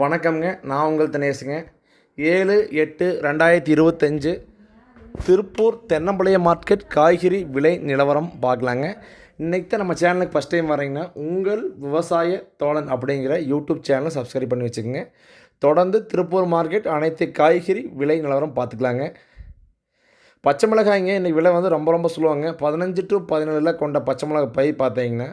வணக்கம்ங்க. நான் உங்கள் தினேஷுங்க. ஏழு எட்டு ரெண்டாயிரத்தி இருபத்தஞ்சு திருப்பூர் தென்னம்பாளையம் மார்க்கெட் காய்கறி விலை நிலவரம் பார்க்கலாங்க. இன்றைக்கி தான் நம்ம சேனலுக்கு ஃபஸ்ட் டைம் வரீங்கன்னா உங்கள் விவசாய தோழன் அப்படிங்கிற யூடியூப் சேனலை சப்ஸ்கிரைப் பண்ணி வச்சுக்கோங்க. தொடர்ந்து திருப்பூர் மார்க்கெட் அனைத்து காய்கறி விலை நிலவரம் பார்த்துக்கலாங்க. பச்சை மிளகாய்ங்க இன்றைக்கி விலை வந்து ரொம்ப ரொம்ப சொல்லுவாங்க பதினஞ்சு டு பதினேழில் கொண்ட பச்சை மிளகாய் பை பார்த்தீங்கன்னா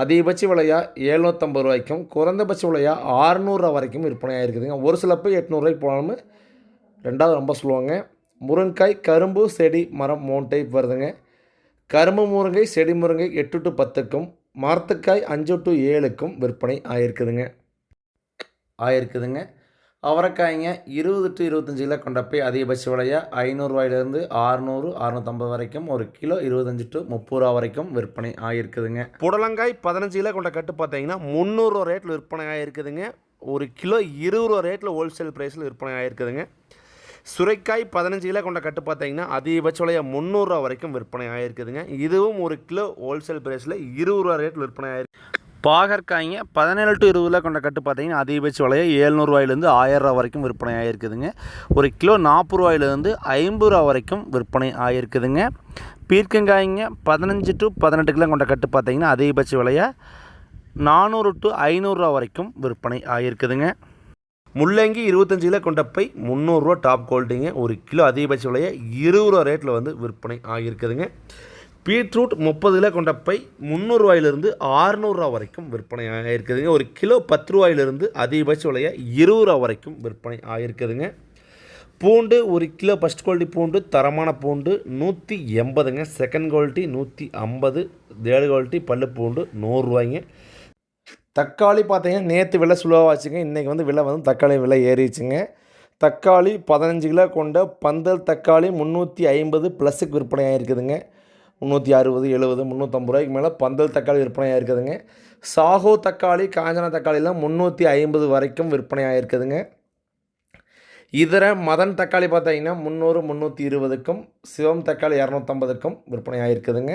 அதிகபட்ச விலையாக எழுநூற்றம்பது ரூபாய்க்கும் குறைந்தபட்ச விலையாக ஆறுநூறுரூவா வரைக்கும் விற்பனையாக இருக்குதுங்க. ஒரு சில பேர் எட்நூறுரூவாய்க்கு போனாலும் ரெண்டாவது ரொம்ப சொல்லுவாங்க. முருங்கைக்காய் கரும்பு செடி மரம் மூணு டைப் வருதுங்க. கரும்பு முருங்கை செடி முருங்கை எட்டு டு பத்துக்கும் மரத்துக்காய் அஞ்சு டு ஏழுக்கும் விற்பனை ஆயிருக்குதுங்க. ஆயிருக்குதுங்க. அவரைக்காய்ங்க இருபது டு இருபத்தஞ்சி கிலோ கொண்ட போய் அதிகபட்ச விலையாக ஐநூறுரூவாயிலேருந்து அறுநூறு அறுநூத்தம்பது வரைக்கும் ஒரு கிலோ இருபத்தஞ்சி டு முப்பது ரூபா வரைக்கும் விற்பனை ஆகிருக்குதுங்க புடலங்காய் பதினஞ்சு கிலோ கொண்ட கட்டு பார்த்தீங்கன்னா முந்நூறுரூவா ரேட்டில் விற்பனை ஆகிருக்குதுங்க ஒரு கிலோ இருபது ரூபா ரேட்டில் ஹோல்சேல் ப்ரைஸில் விற்பனை ஆகிருக்குதுங்க சுரைக்காய் பதினஞ்சு கிலோ கொண்ட கட்டு பார்த்தீங்கன்னா அதிகபட்ச விலையா? முந்நூறுரூவா வரைக்கும் விற்பனை ஆகிருக்குதுங்க இதுவும் ஒரு கிலோ ஹோல்சேல் ப்ரைஸில் இருபது ரூபா ரேட்டில் விற்பனை ஆயிருக்கு பாகற்காய்ங்க பதினேழு டு இருபதுல கொண்ட கட்டு பார்த்தீங்கன்னா அதிகபட்ச விலையை ஏழ்நூறுவாயிலேருந்து ஆயிரரூவா வரைக்கும் விற்பனை ஆகிருக்குதுங்க ஒரு கிலோ நாற்பது ரூபாயிலேருந்து ஐம்பது ரூபா வரைக்கும் விற்பனை ஆகிருக்குதுங்க பீர்க்கங்காய்ங்க பதினஞ்சு டு பதினெட்டு கிலோ கொண்ட கட்டு பார்த்தீங்கன்னா அதிகபட்ச விலையை நானூறு டு ஐநூறுரூவா வரைக்கும் விற்பனை ஆகிருக்குதுங்க முள்ளங்கி இருபத்தஞ்சு கிலோ கொண்ட பை முந்நூறுரூவா டாப் குவாலிட்டிங்க. ஒரு கிலோ அதிகபட்ச விலையை இருபது ரூபா ரேட்டில் வந்து விற்பனை ஆகியிருக்குதுங்க பீட்ரூட் முப்பது கிலோ கொண்ட பை முந்நூறுரூவாயிலிருந்து ஆறுநூறுரூவா வரைக்கும் விற்பனை ஆகிருக்குதுங்க ஒரு கிலோ பத்து ரூபாயிலிருந்து அதிகபட்ச விலையை இருபது ரூபா வரைக்கும் விற்பனை ஆகிருக்குதுங்க பூண்டு ஒரு கிலோ ஃபஸ்ட் குவாலிட்டி பூண்டு தரமான பூண்டு நூற்றி எண்பதுங்க. செகண்ட் குவாலிட்டி நூற்றி ஐம்பது. தேர்டு குவாலிட்டி பல்லு பூண்டு நூறுரூவாய்ங்க தக்காளி பார்த்தீங்கன்னா நேற்று விலை சுலவாக இன்றைக்கி வந்து விலை வந்து தக்காளி விலை ஏறிச்சுங்க தக்காளி பதினஞ்சு கிலோ கொண்ட பந்தல் தக்காளி முந்நூற்றி ஐம்பது ப்ளஸுக்கு விற்பனையாக இருக்குதுங்க முந்நூற்றி அறுபது எழுபது முந்நூற்றம்பது ரூபாய்க்கு மேலே பந்தல் தக்காளி விற்பனையாக இருக்குதுங்க. சாகோ தக்காளி காஞ்சன தக்காளிலாம் முந்நூற்றி ஐம்பது வரைக்கும் விற்பனையாக இருக்குதுங்க. இதர மதன் தக்காளி பார்த்தீங்கன்னா முந்நூறு முந்நூற்றி இருபதுக்கும் சிவம் தக்காளி இரநூத்தம்பதுக்கும் விற்பனையாக இருக்குதுங்க.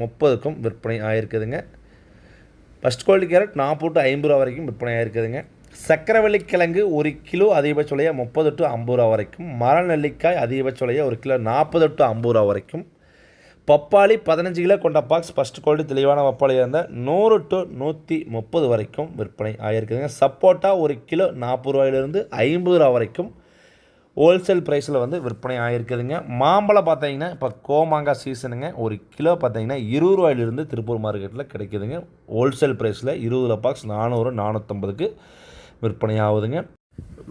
முப்பதுக்கும் விற்பனை ஆகிருக்குதுங்க ஃபஸ்ட் குவாலிட்டி கேரட் நாற்பது டு ஐம்பது ரூபா வரைக்கும் விற்பனை ஆகிருக்குதுங்க சக்கரவள்ளி கிழங்கு ஒரு கிலோ அதிகபட்ச விலையாக முப்பது டு ஐம்பது ரூபா வரைக்கும். மர நெல்லிக்காய் அதிகபட்ச விலையாக ஒரு கிலோ நாற்பது டு ஐம்பது ரூபா வரைக்கும். பப்பாளி பதினஞ்சு கிலோ கொண்ட பாக்ஸ் ஃபஸ்ட் குவாலிட்டி தெளிவான பப்பாளியாக இருந்தால் நூறு டு நூற்றி முப்பது வரைக்கும் விற்பனை ஆகிருக்குதுங்க சப்போட்டா ஒரு கிலோ நாற்பது ரூபாயிலிருந்து ஐம்பது ரூபா வரைக்கும். ஹோல்சேல் ப்ரைஸில் வந்து விற்பனை ஆகிருக்குதுங்க மாம்பழம் பார்த்தீங்கன்னா இப்போ கோமாங்காய் சீசனுங்க ஒரு கிலோ பார்த்தீங்கன்னா இருபது ரூபாயிலிருந்து திருப்பூர் மார்க்கெட்டில் கிடைக்குதுங்க. ஹோல்சேல் ப்ரைஸில் இருபது பாக்ஸ் நானூறு நானூற்றம்பதுக்கு விற்பனை ஆகுதுங்க.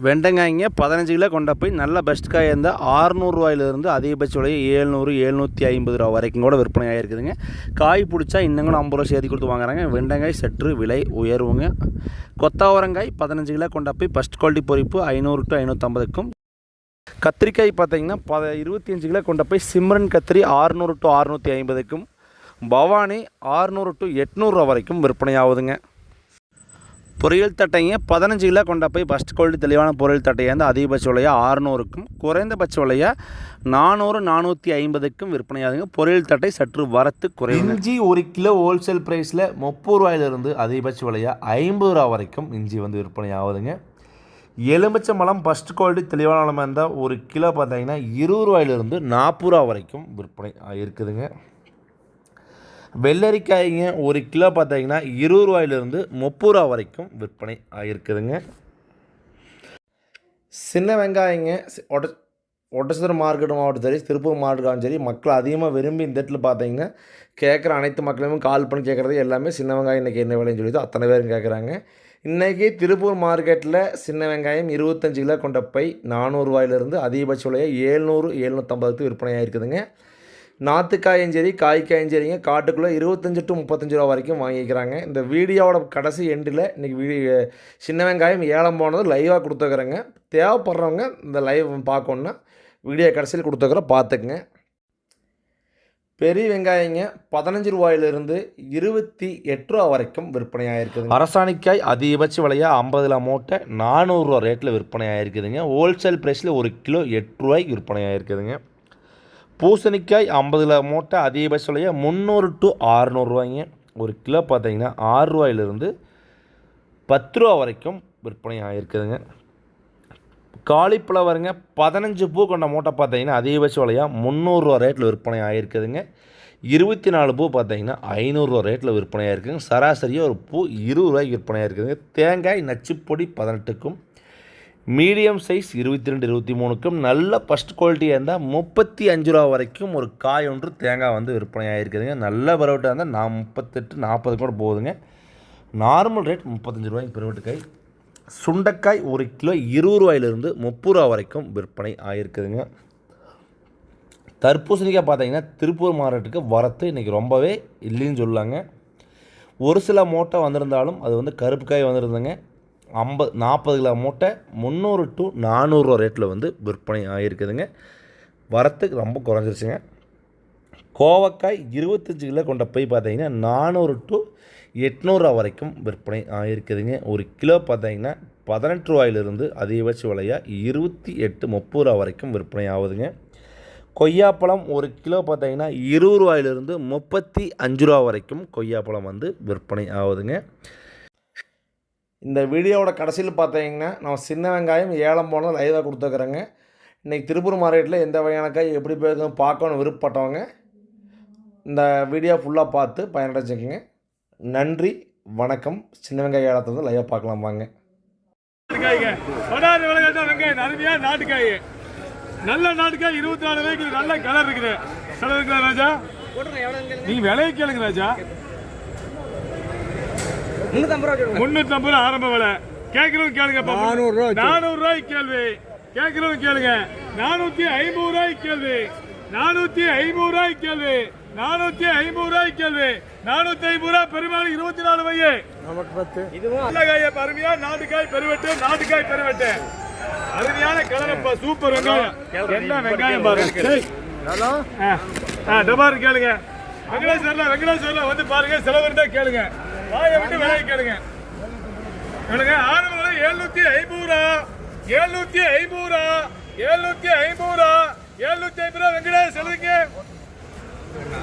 வெண்டங்காய்ங்க பதினஞ்சு கிலோ கொண்ட போய் நல்ல பெஸ்ட் காய் இருந்தால் ஆறுநூறுவாயிலிருந்து அதிகபட்ச விலை ஏழ்நூறு எழுநூற்றி ஐம்பது ரூபா வரைக்கும் கூட விற்பனை ஆகிருக்குதுங்க காய் பிடிச்சா இன்னும் கூட ஐம்பது ரூபா சேர்த்து கொடுத்து வாங்குறாங்க. வெண்டங்காய் சற்று விலை உயர்வுங்க கொத்தாவரங்காய் பதினஞ்சு கிலோ கொண்ட போய் ஃபஸ்ட் குவாலிட்டி பொறிப்பு ஐநூறு டு ஐநூற்றம்பதுக்கும் கத்திரிக்காய் பார்த்தீங்கன்னா பத இருபத்தி அஞ்சு கிலோ கொண்ட போய் சிம்ரன் கத்திரி ஆறுநூறு டு அறுநூற்றி ஐம்பதுக்கும் பவானி ஆறுநூறு டு எட்நூறுரூவா வரைக்கும் விற்பனை ஆகுதுங்க பொரியல் தட்டைங்க பதினஞ்சு கிலோ கொண்ட போய் ஃபஸ்ட் குவாலிட்டி தெளிவான பொரியல் தட்டையாக இருந்தால் அதிகபட்ச விலையாக ஆறுநூறுக்கும் குறைந்தபட்ச விலையாக நானூறு நானூற்றி ஐம்பதுக்கும் விற்பனையாகுதுங்க. பொரியல் தட்டை சற்று வரத்து குறையும் இஞ்சி ஒரு கிலோ ஹோல்சேல் ப்ரைஸில் முப்பது ரூபாயிலிருந்து அதிகபட்ச விலையாக ஐம்பது ரூபா வரைக்கும் இஞ்சி வந்து விற்பனை ஆகுதுங்க எலுமிச்சை மலம் ஃபஸ்ட் குவாலிட்டி தெளிவான நிலமை இருந்தால் ஒரு கிலோ பார்த்தீங்கன்னா இருபது ரூபாயிலிருந்து நாற்பது ரூபா வரைக்கும் விற்பனை இருக்குதுங்க வெள்ளரிக்காய்ங்க ஒரு கிலோ பார்த்தீங்கன்னா இருபது ரூபாயிலிருந்து முப்பது ரூபா வரைக்கும் விற்பனை ஆகிருக்குதுங்க சின்ன வெங்காயங்க ஒட ஒட்டச்சத்திரம் மார்க்கெட் மாவட்டம் சரி திருப்பூர் மாவட்டம் சரி மக்கள் அதிகமாக விரும்பி இந்த இடத்துல பார்த்தீங்கன்னா கேட்குற அனைத்து மக்களுமே கால் பண்ணி கேட்குறது எல்லாமே சின்ன வெங்காயம் இன்றைக்கி என்ன விலைன்னு சொல்லி அத்தனை பேரும் கேட்குறாங்க. இன்றைக்கி திருப்பூர் மார்க்கெட்டில் சின்ன வெங்காயம் இருபத்தஞ்சு கிலோ கொண்ட பை நானூறுரூவாயிலிருந்து அதிகபட்ச விலையை ஏழ்நூறு எழுநூற்றம்பதுக்கு விற்பனையாக இருக்குதுங்க. நாற்றுக்காயும் சரி காய்க்காயும் சரிங்க. காட்டுக்குள்ளே இருபத்தஞ்சி டு முப்பத்தஞ்சு ரூபா வரைக்கும் வாங்கிக்கிறாங்க. இந்த வீடியோவோட கடைசி எண்டில் இன்றைக்கி வீடியோ சின்ன வெங்காயம் ஏலம் போனது லைவாக கொடுத்துக்கிறேங்க. தேவைப்படுறவங்க இந்த லைவ் பார்க்கணுன்னா வீடியோ கடைசியில் கொடுத்துக்கிறோம் பார்த்துக்குங்க. பெரிய வெங்காயங்க பதினஞ்சு ரூபாயிலிருந்து இருபத்தி எட்டு ரூபா வரைக்கும் விற்பனையாக ஆயிருக்குது அரசாணிக்காய் அதிகபட்ச விலையாக ஐம்பதுல மூட்டை நானூறுரூவா ரேட்டில் விற்பனை ஆகிருக்குதுங்க ஹோல்சேல் ப்ரைஸில் ஒரு கிலோ எட்டு ரூபாய்க்கு விற்பனை ஆயிருக்குதுங்க பூசணிக்காய் ஐம்பதுல மூட்டை அதிகபட்ச விலையாக முந்நூறு டு ஆறுநூறுவாய்ங்க ஒரு கிலோ பார்த்தீங்கன்னா ஆறு ரூபாயிலிருந்து பத்து ரூபா வரைக்கும் விற்பனை ஆகிருக்குதுங்க காலிஃப்ளவருங்க பதினஞ்சு பூ கொண்ட மூட்டை பார்த்தீங்கன்னா அதிகபட்ச விலையாக முந்நூறுரூவா ரேட்டில் விற்பனை ஆகிருக்குதுங்க இருபத்தி நாலு பூ பார்த்தீங்கன்னா ஐநூறுரூவா ரேட்டில் விற்பனை இருக்குதுங்க சராசரியாக ஒரு பூ இருபது ரூபாய்க்கு விற்பனை இருக்குதுங்க தேங்காய் நச்சுப்பொடி பதினெட்டுக்கும் மீடியம் சைஸ் இருபத்தி ரெண்டு இருபத்தி மூணுக்கும் நல்ல ஃபஸ்ட் குவாலிட்டியாக இருந்தால் முப்பத்தி அஞ்சு ரூபா வரைக்கும் ஒரு காய் ஒன்று தேங்காய் வந்து விற்பனையாக இருக்குதுங்க நல்ல பரவட்டாக இருந்தால் நான் முப்பத்தெட்டு நாற்பது கூட போகுதுங்க. நார்மல் ரேட் முப்பத்தஞ்சு ரூபாய்க்கு பெருவட்டு காய் சுண்டைக்காய் ஒரு கிலோ இருபது ரூபாயிலிருந்து முப்பது ரூபா வரைக்கும் விற்பனை ஆகிருக்குதுங்க தர்பூசணிக்காய் பார்த்தீங்கன்னா திருப்பூர் மாவட்டத்துக்கு வரத்து இன்றைக்கி ரொம்பவே இல்லைன்னு சொல்லாங்க ஒரு சில மூட்டை வந்திருந்தாலும் அது வந்து கருப்பு காய் வந்திருந்தங்க. ஐம்பது நாற்பது கிலோ மூட்டை முந்நூறு டு நானூறுரூவா ரேட்டில் வந்து விற்பனை ஆகிருக்குதுங்க வரத்துக்கு ரொம்ப குறைஞ்சிருச்சுங்க. கோவக்காய் இருபத்தஞ்சி கிலோ கொண்ட போய் பார்த்தீங்கன்னா நானூறு டு எட்நூறுரூவா வரைக்கும் விற்பனை ஆகிருக்குதுங்க ஒரு கிலோ பார்த்தீங்கன்னா பதினெட்டு ரூபாயிலிருந்து அதிகபட்ச விலையாக இருபத்தி எட்டு முப்பது ரூபா வரைக்கும் விற்பனை ஆகுதுங்க. கொய்யாப்பழம் ஒரு கிலோ பார்த்தீங்கன்னா இருபது ரூபாயிலிருந்து முப்பத்தி அஞ்சு ரூபா வரைக்கும் கொய்யாப்பழம் வந்து விற்பனை ஆகுதுங்க. இந்த வீடியோவோட கடைசியில் பார்த்தீங்கன்னா நான் சின்ன வெங்காயம் ஏலம் போனால் லைவாக கொடுத்துருக்குறேங்க. இன்றைக்கி திருப்பூர் மார்க்கெட்டில் எந்த வகையான காய் எப்படி போயிருக்கோம் பார்க்கணும் விருப்பப்பட்டவங்க இந்த வீடியோ ஃபுல்லாக பார்த்து பயனடைச்சுக்கோங்க நன்றி வணக்கம். சின்ன வெங்காய ஏலத்தை வந்து லைவாக பார்க்கலாம் வாங்க. நாட்டுக்காய்ங்க. படாது விலகட்டா வெங்காயம் அருமையா நாட்டுக்காய். நல்ல நாட்டுக்காய் இருபத்தி நாலு ரூபாய்க்கு நல்ல கலர் இருக்குது. கலர் இருக்குதா ராஜா? நீ விலையை கேளுங்க ராஜா. முன்னூத்தி ரூபா ஆரம்ப விலை. கேட்கறவங்க கேளுங்க நானூறு ரூபாய் நானூறு ரூபாய்க்கு கேள்வி. கேட்கறவங்க கேளுங்க. நானூத்தி ஐம்பது ரூபாய்க்கு கேள்வி. நானூத்தி ஐம்பது ரூபாய்க்கு கேள்வி. நானூத்தி ஐம்பது ரூபாய்க்கு கேள்வி. நானூத்தி ஐம்பது ரூபாய் பெருமாள் இருபத்தி நாலு வையே நல்ல காய அருமையா நாட்டுக்காய் பெருவெட்டு நாட்டுக்காய் பெருவெட்டு. அருமையான கலரப்பா சூப்பர் வெங்காயம். என்ன வெங்காயம் பாருங்க. டேய். ஆ, ஆ, டபாரு கேளுங்க. வெங்கடேஸ்வரல வெங்கடேஸ்வரல வந்து பாருங்க செலவு இருந்தா கேளுங்க. வாயை விட்டு விலையை கேளுங்க. கேளுங்க ஆரம்ப விலை எழுநூத்தி ஐம்பது ரூபா எழுநூத்தி ஐம்பது ரூபா எழுநூத்தி ஐம்பது ரூபா எழுநூத்தி ஐம்பது ரூபா வெங்கடேஷ் செலவுங்க